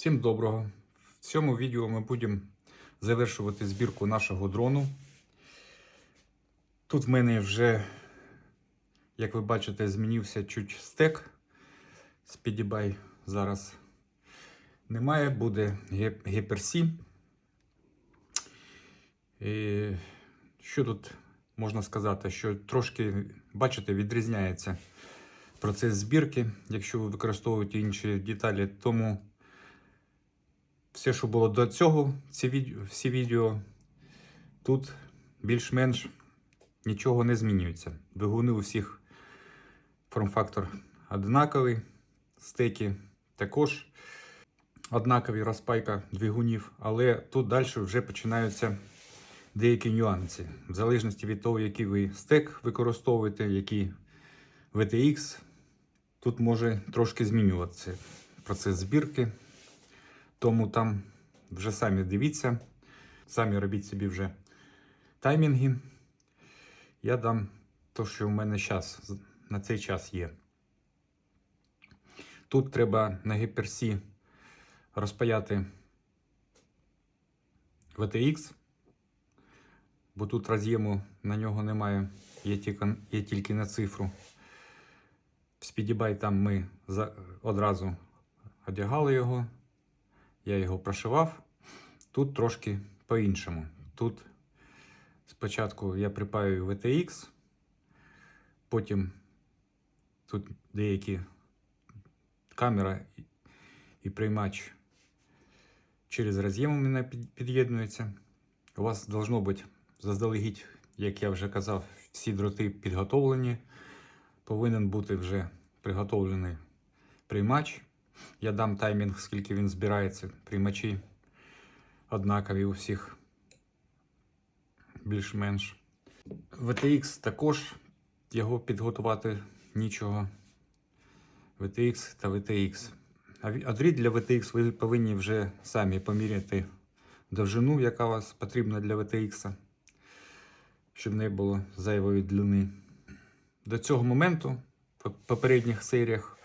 Всім доброго! В цьому відео ми будемо завершувати збірку нашого дрону. Тут в мене вже, як ви бачите, змінився чуть стек. Speedyby зараз немає, буде Hyper-C. І що тут можна сказати? Що трошки, бачите, відрізняється процес збірки, якщо ви використовуєте інші деталі. Тому все, що було до цього, ці відео, всі відео, тут більш-менш нічого не змінюється. Двигуни у всіх форм-фактор однаковий, стеки також однакові розпайка двигунів, але тут далі вже починаються деякі нюанси. В залежності від того, який ви стек використовуєте, який VTX, тут може трошки змінюватися процес збірки. Тому там вже самі дивіться, самі робіть собі вже таймінги. Я дам то, що в мене час, на цей час є. Тут треба на гіперсі розпаяти VTX, бо тут роз'єму на нього немає, є тільки, є тільки на цифру. В Speedyby там ми одразу одягали його. Я його прошивав. Тут трошки по-іншому. Тут спочатку я припаю VTX, потім тут деякі камера і приймач через роз'єм у мене під'єднується. У вас должно бути заздалегідь, як я вже казав, всі дроти підготовлені. Повинен бути вже приготовлений приймач. Я дам таймінг, скільки він збирається. Приймачі однакові у всіх більш-менш. VTX також його підготувати нічого. VTX та VTX. А дріт для VTX ви повинні вже самі поміряти довжину, яка вас потрібна для VTX, щоб не було зайвої длини. До цього моменту в попередніх серіях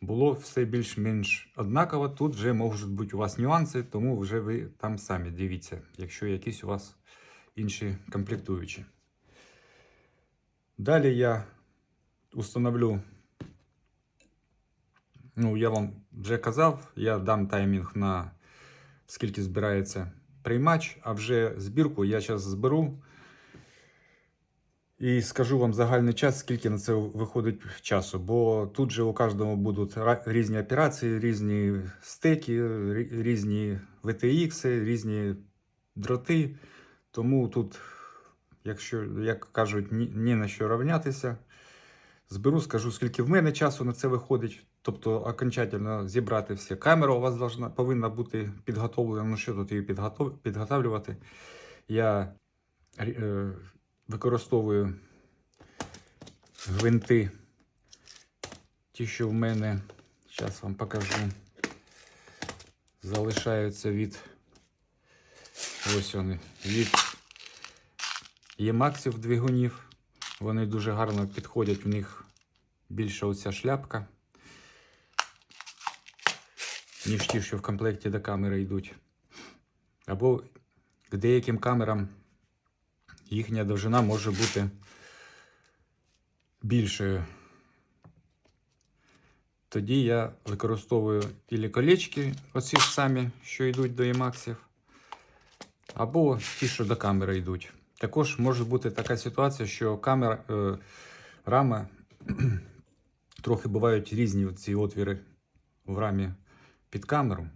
було все більш-менш однаково. Тут вже можуть бути у вас нюанси, тому вже ви там самі дивіться, якщо якісь у вас інші комплектуючі. Далі я установлю, ну, я вам вже казав, я дам таймінг на скільки збирається приймач, а вже збірку я зараз зберу. І скажу вам загальний час, скільки на це виходить часу. Бо тут же у кожному будуть різні операції, різні стеки, різні VTX, різні дроти. Тому тут, якщо, як кажуть, ні, ні на що рівнятися. Зберу, скажу, скільки в мене часу на це виходить. Тобто окончательно зібрати все. Камера у вас должна, повинна бути підготовлена. Ну що тут її підготов, підготовлювати? Я е, використовую гвинти, ті, що в мене, зараз вам покажу, залишаються від ось вони, від Ємаксів двигунів. Вони дуже гарно підходять, в них більша оця шляпка, ніж ті, що в комплекті до камери йдуть. Або к деяким камерам їхня довжина може бути більшою. Тоді я використовую ілі колечки, оці ж самі, що йдуть до Emax, або ті, що до камери йдуть. Також може бути така ситуація, що камера, е, рама трохи бувають різні ці отвіри в рамі під камеру.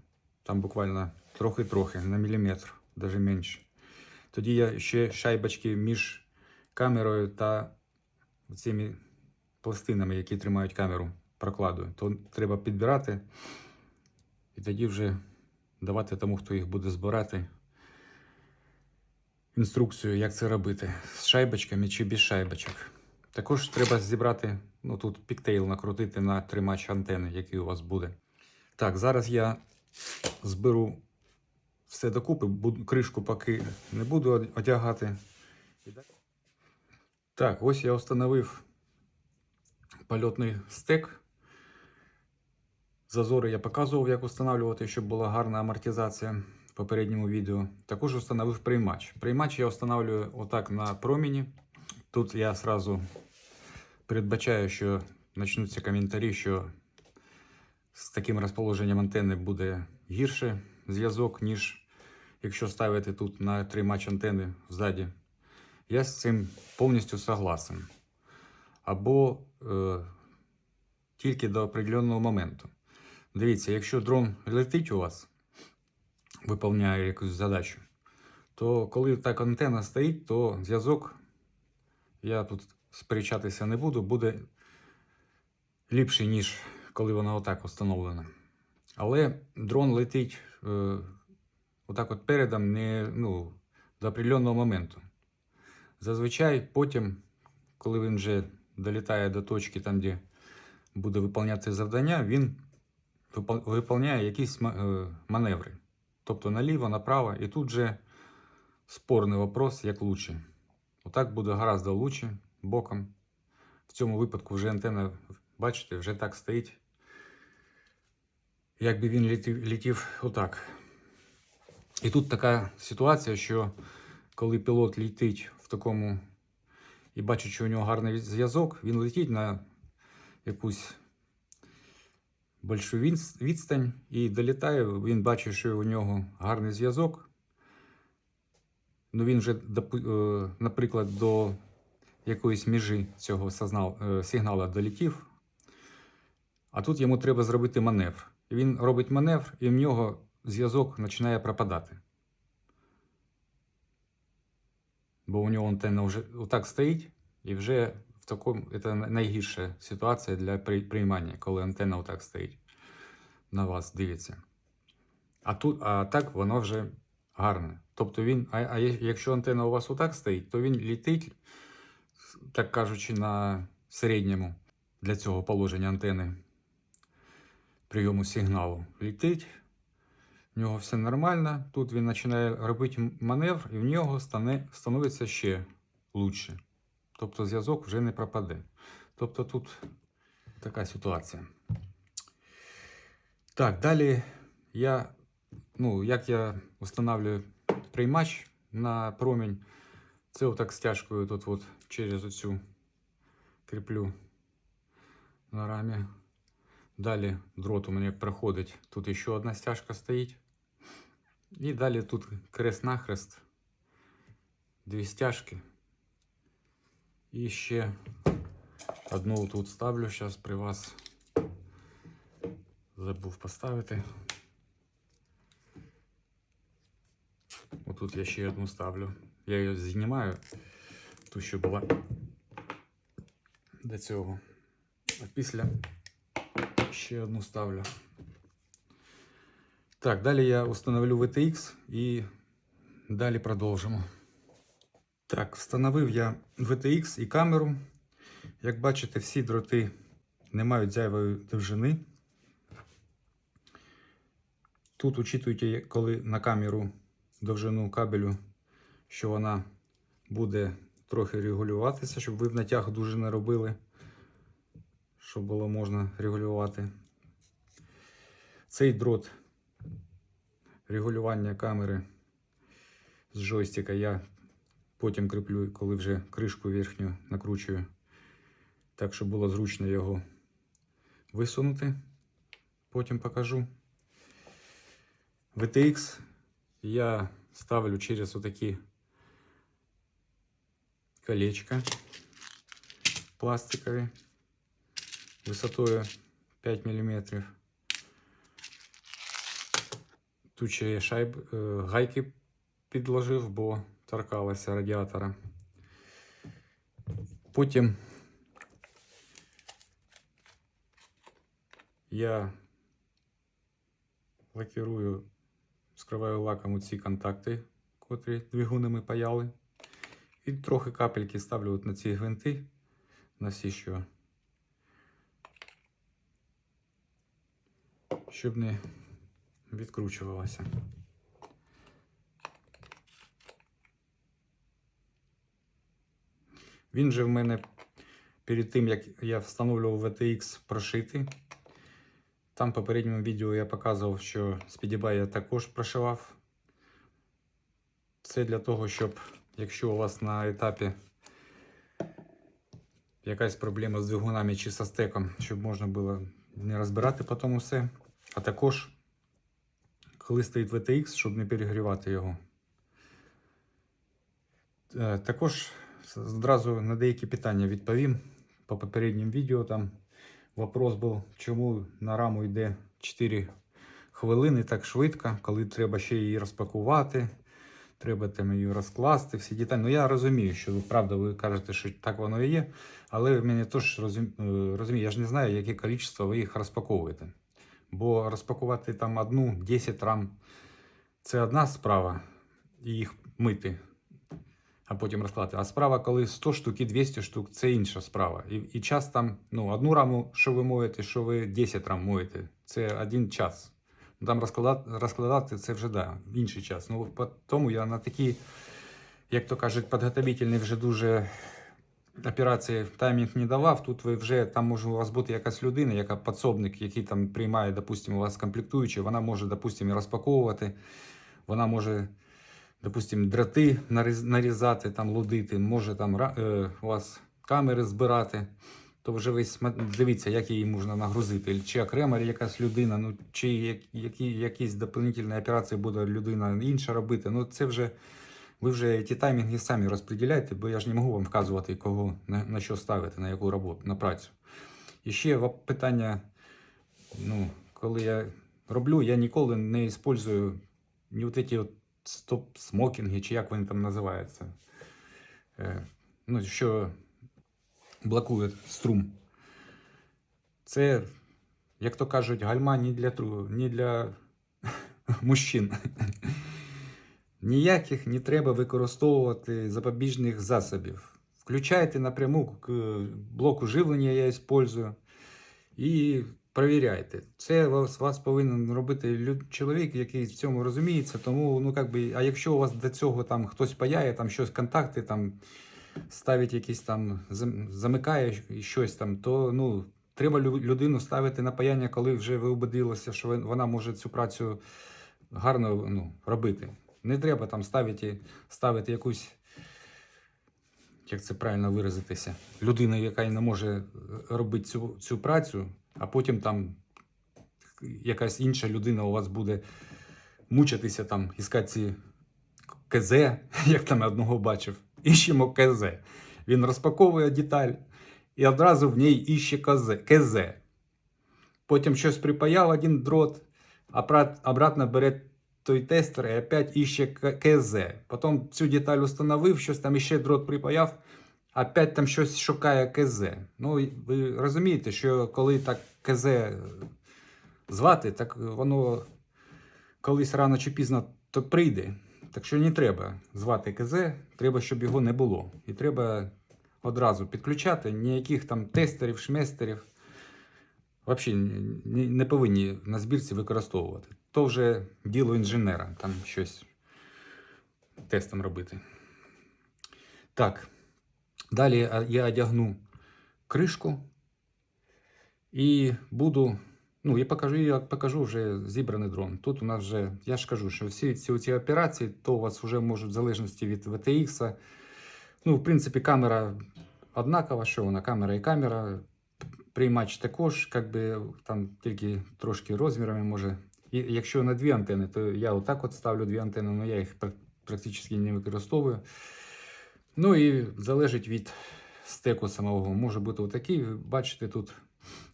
Там буквально трохи-трохи на міліметр, навіть менше. Тоді я ще шайбочки між камерою та цими пластинами, які тримають камеру, прокладую. То треба підбирати і тоді вже давати тому, хто їх буде збирати, інструкцію, як це робити. З шайбочками чи без шайбочок. Також треба зібрати, ну тут піктейл накрутити на тримач антени, який у вас буде. Так, зараз я зберу все докупи, кришку поки не буду одягати. Так, ось я встановив польотний стек. Зазори я показував, як встановлювати, щоб була гарна амортизація в попередньому відео. Також встановив приймач. Приймач я встановлюю отак на проміні. Тут я сразу передбачаю, що почнуться коментарі, що з таким розположенням антени буде гірше зв'язок, ніж якщо ставити тут на тримач антени ззаді. Я з цим повністю согласен. Або е, тільки до определенного моменту. Дивіться, якщо дрон летить у вас, виповняє якусь задачу, то коли так антенна стоїть, то зв'язок, я тут сперечатися не буду, буде ліпший, ніж коли вона отак встановлена. Але дрон летить е, отак от передом не, ну, до определенного моменту. Зазвичай потім, коли він вже долітає до точки, там, де буде виконувати завдання, він виконує якісь е, маневри. Тобто наліво, направо, і тут же спорний вопрос, як лучше. Отак буде гораздо лучше, боком. В цьому випадку вже антенна, бачите, вже так стоїть. Якби він летів, летів отак. І тут така ситуація, що коли пілот летить в такому і бачить, що у нього гарний зв'язок, він летить на якусь більшу відстань і долітає. Він бачить, що у нього гарний зв'язок. Ну він вже, е, наприклад, до якоїсь межі цього е, сигнала долетів. А тут йому треба зробити маневр. І він робить маневр, і в нього зв'язок починає пропадати. Бо у нього антенна вже отак стоїть, і вже в такому це найгірша ситуація для приймання, коли антенна отак стоїть на вас дивиться. А тут, а так воно вже гарне. Тобто він, а, а якщо антенна у вас отак стоїть, то він літить, так кажучи, на середньому для цього положення антени прийому сигналу. Літить, в нього все нормально. Тут він починає робити маневр, і в нього стане, становиться ще лучше. Тобто зв'язок вже не пропаде. Тобто тут така ситуація. Так, далі я, ну, як я встановлюю приймач на промінь. Це отак стяжкою тут от через оцю кріплю на рамі. Далі дрот у мене проходить. Тут ще одна стяжка стоїть. І далі тут крест-нахрест. Дві стяжки. І ще одну тут ставлю зараз при вас. Забув поставити. Отут я ще одну ставлю. Я її знімаю. Тут ще була до цього. А після ще одну ставлю. Так, далі я встановлю VTX і далі продовжимо. Так, встановив я VTX і камеру. Як бачите, всі дроти не мають зайвої довжини. Тут учитуйте, коли на камеру довжину кабелю, що вона буде трохи регулюватися, щоб ви в натяг дуже не робили, щоб було можна регулювати. Цей дрот регулювання камери з джойстика я потім кріплю, коли вже кришку верхню накручую, так, щоб було зручно його висунути. Потім покажу. VTX я ставлю через отакі колечка пластикові висотою 5 мм. Тут шайб, е, гайки підложив, бо торкалося радіатора. Потім я лакірую, скриваю лаком ці контакти, котрі двигуни ми паяли. І трохи капельки ставлю от на ці гвинти, на всі, що. Щоб не відкручувалося. Він же в мене перед тим, як я встановлював VTX прошитий. Там в попередньому відео я показував, що Speedyby я також прошивав. Це для того, щоб якщо у вас на етапі якась проблема з двигунами чи со стеком, щоб можна було не розбирати потім усе. А також, коли стоїть VTX, щоб не перегрівати його. Е, Також зразу на деякі питання відповім. По попереднім відео там вопрос був, чому на раму йде 4 хвилини так швидко, коли треба ще її розпакувати, треба там її розкласти, всі деталі. Ну я розумію, що ви правда ви кажете, що так воно і є, але ви мене теж е, розумію, я ж не знаю, яке кількість ви їх розпаковуєте. Бо розпакувати там одну 10 рам це одна справа, і їх мити а потім розкладати. А справа, коли 100 штук і 200 штук, це інша справа. І, і час там, ну, одну раму, що ви моєте, що ви 10 рам моєте, це один час. Ну, Там розкладати, розкладати це вже да, інший час. Ну, тому я на такі, як то кажуть, підготовительні вже дуже операції таймінг не давав. Тут ви вже там може у вас бути якась людина, яка підсобник, який там приймає, допустимо, у вас комплектуючі, вона може, допустимо, розпаковувати, вона може допустим, дроти нарізати, там, лудити, може там е, у вас камери збирати, то вже ви дивіться, як її можна нагрузити. Чи окрема якась людина, ну, чи які, якісь доповнительні операції буде людина інша робити. Ну, це вже ви вже ті таймінги самі розподіляєте, бо я ж не можу вам вказувати, кого на, на що ставити, на яку роботу, на працю. І ще питання, ну, коли я роблю, я ніколи не використовую ні от ці от стоп-смокінги, чи як вони там називаються. Е, ну, що блокує струм. Це, як то кажуть, гальма не для, тру- не для мужчин. Ніяких не треба використовувати запобіжних засобів. Включайте напряму к блоку живлення, я використовую, і Провіряйте. Це вас, вас повинен робити лю- чоловік, який в цьому розуміється. Тому, ну як би, а якщо у вас до цього там хтось паяє, там щось контакти, там ставить якісь там, замикає щось там, то ну, треба лю- людину ставити на паяння, коли вже ви убедилися, що вона може цю працю гарно ну, робити. Не треба там ставити, ставити якусь. Як це правильно виразитися? Людина, яка не може е, робити цю, цю працю, а потім там якась інша людина у вас буде мучитися там, іскати ці КЗ, як там одного бачив, іщемо КЗ. Він розпаковує деталь і одразу в ній іще КЗ. Потім щось припаяв один дрот, обрат- обратно бере той тестер і опять іще КЗ. Потім цю деталь установив, щось там іще дрот припаяв, опять там щось шукає КЗ. Ну, ви розумієте, що коли так КЗ звати, так воно колись рано чи пізно то прийде. Так що не треба звати КЗ, треба, щоб його не було. І треба одразу підключати ніяких там тестерів, шместерів. Взагалі не повинні на збірці використовувати. То вже діло інженера, там щось тестом робити. Так. Далі а, я одягну кришку і буду. Ну, я покажу, я покажу вже зібраний дрон. Тут у нас вже, я ж кажу, що всі ці, ці операції, то у вас вже можуть в залежності від VTX. Ну, в принципі, камера однакова, що вона камера і камера. Приймач також, як би там тільки трошки розмірами може. І якщо на дві антени, то я отак от ставлю дві антени, але я їх практично не використовую. Ну і залежить від стеку самого. Може бути отакий. Бачите, тут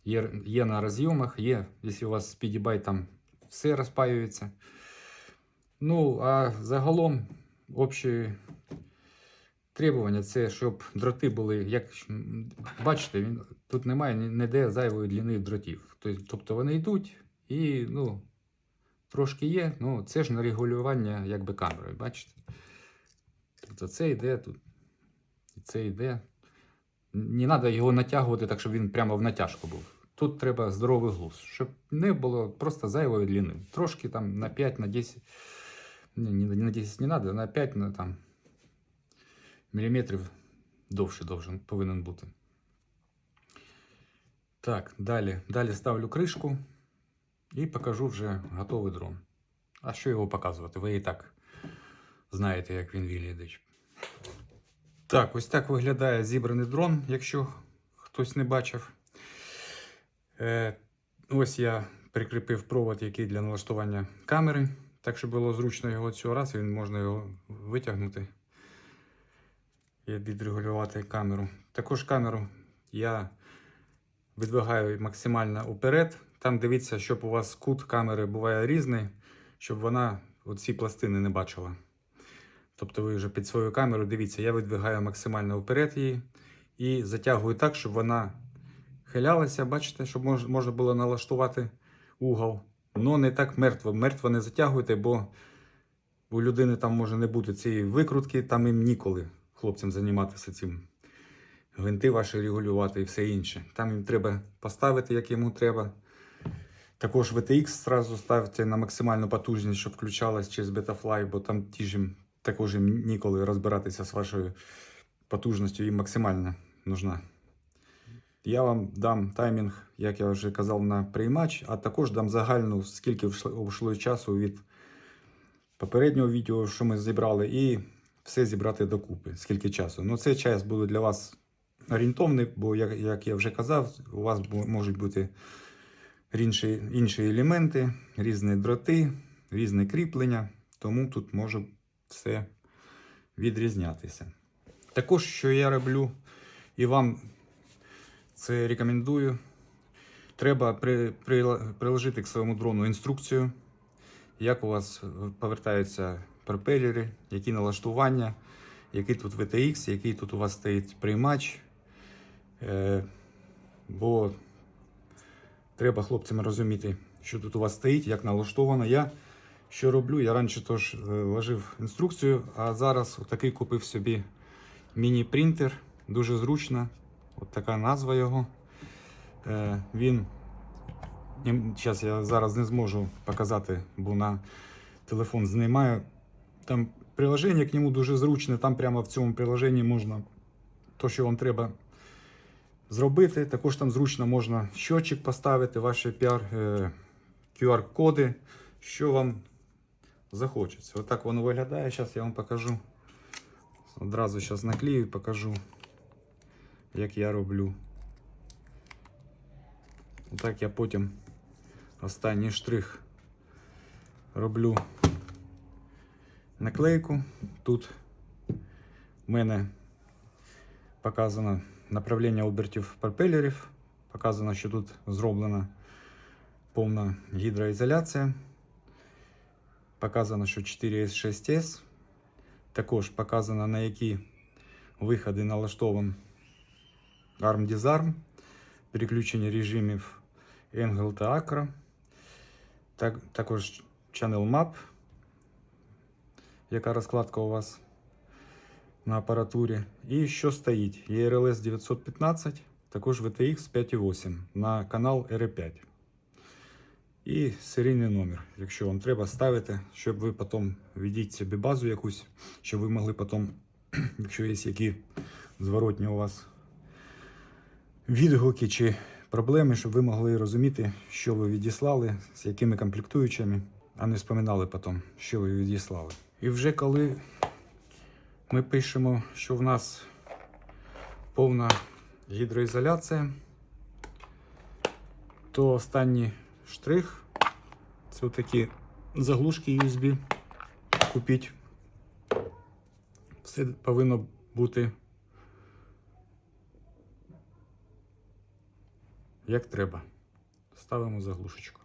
є, є на розйомах, є, якщо у вас SpeedyBy, там все розпаюється. Ну, а загалом общі требування це, щоб дроти були, як бачите, він, тут немає ніде зайвої длини дротів. Тобто- Тобто вони йдуть і ну, трошки є, ну це ж на регулювання якби камери, бачите? Тобто це йде тут, і це йде. Не треба його натягувати так, щоб він прямо в натяжку був. Тут треба здоровий глуз, щоб не було просто зайвої длини. Трошки там на 5, на 10. Ні, ні, на 10 не треба, на 5 на, там, міліметрів довше должен, повинен бути. Так, далі. Далі ставлю кришку. І покажу вже готовий дрон. А що його показувати? Ви і так знаєте, як він виглядить. Так, ось так виглядає зібраний дрон, якщо хтось не бачив. Е, ось я прикріпив провод, який для налаштування камери. Так, щоб було зручно його цього разу, він можна його витягнути і відрегулювати камеру. Також камеру я видвигаю максимально уперед. Там дивіться, щоб у вас кут камери буває різний, щоб вона оці пластини не бачила. Тобто ви вже під свою камеру дивіться, я видвигаю максимально вперед її і затягую так, щоб вона хилялася, бачите, щоб можна було налаштувати угол. Ну не так мертво. Мертво не затягуйте, бо у людини там може не бути цієї викрутки, там їм ніколи хлопцям займатися цим. Гвинти ваші регулювати і все інше. Там їм треба поставити, як йому треба. Також VTX зразу ставте на максимальну потужність, щоб включалась через Betafly, бо там ті ж також їм ніколи розбиратися з вашою потужністю, їм максимально нужна. Я вам дам таймінг, як я вже казав, на приймач, а також дам загальну, скільки вшло часу від попереднього відео, що ми зібрали, і все зібрати докупи, скільки часу. Ну, цей час буде для вас орієнтовний, бо, як я вже казав, у вас можуть бути інші, інші елементи, різні дроти, різне кріплення, тому тут може все відрізнятися. Також, що я роблю, і вам це рекомендую. Треба при, при, приложити к своєму дрону інструкцію, як у вас повертаються пропелери, які налаштування, який тут VTX, який тут у вас стоїть приймач. Е, бо треба хлопцям розуміти, що тут у вас стоїть, як налаштовано. Я що роблю? Я раніше теж е, ложив інструкцію, а зараз такий купив собі міні-принтер. Дуже зручно. От така назва його. Е, він. Зараз я зараз не зможу показати, бо на телефон знімаю. Там приложення к нему дуже зручне. Там прямо в цьому приложенні можна то, що вам треба зробити. Також там зручно можна щотчик поставити, ваші PR, е, QR-коди, що вам захочеться. Отак воно виглядає. Зараз я вам покажу. Одразу зараз наклею і покажу, як я роблю. Отак я потім останній штрих роблю наклейку. Тут в мене показано направлення обертів пропелерів. Показано, що тут зроблена повна гідроізоляція. Показано, що 4S6S. Також показано, на які виходи налаштований ARM-Disarm, переключення режимів Angle та Acro. Так, також Channel Map, яка розкладка у вас на апаратурі. І що стоїть? ERLS 915, також VTX 5.8 на канал R5. І серійний номер, якщо вам треба ставити, щоб ви потім введіть собі базу якусь, щоб ви могли потім, якщо є які зворотні у вас відгуки чи проблеми, щоб ви могли розуміти, що ви відіслали, з якими комплектуючими, а не споминали потім, що ви відіслали. І вже коли ми пишемо, що в нас повна гідроізоляція, то останній штрих це такі заглушки USB купіть. Все повинно бути як треба. Ставимо заглушечку.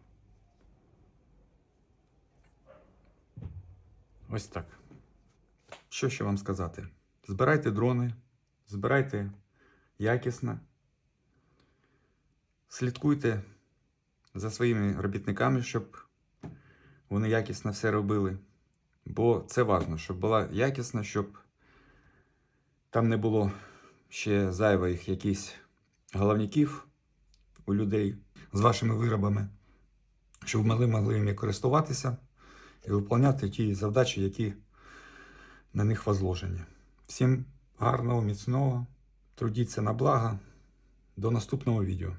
Ось так. Що ще вам сказати? Збирайте дрони, збирайте якісно, слідкуйте за своїми робітниками, щоб вони якісно все робили. Бо це важливо, щоб була якісна, щоб там не було ще зайвих якихось головників у людей з вашими виробами, щоб ми могли ними користуватися і виконувати ті завдачі, які на них возложені. Всім гарного, міцного, трудіться на благо. До наступного відео.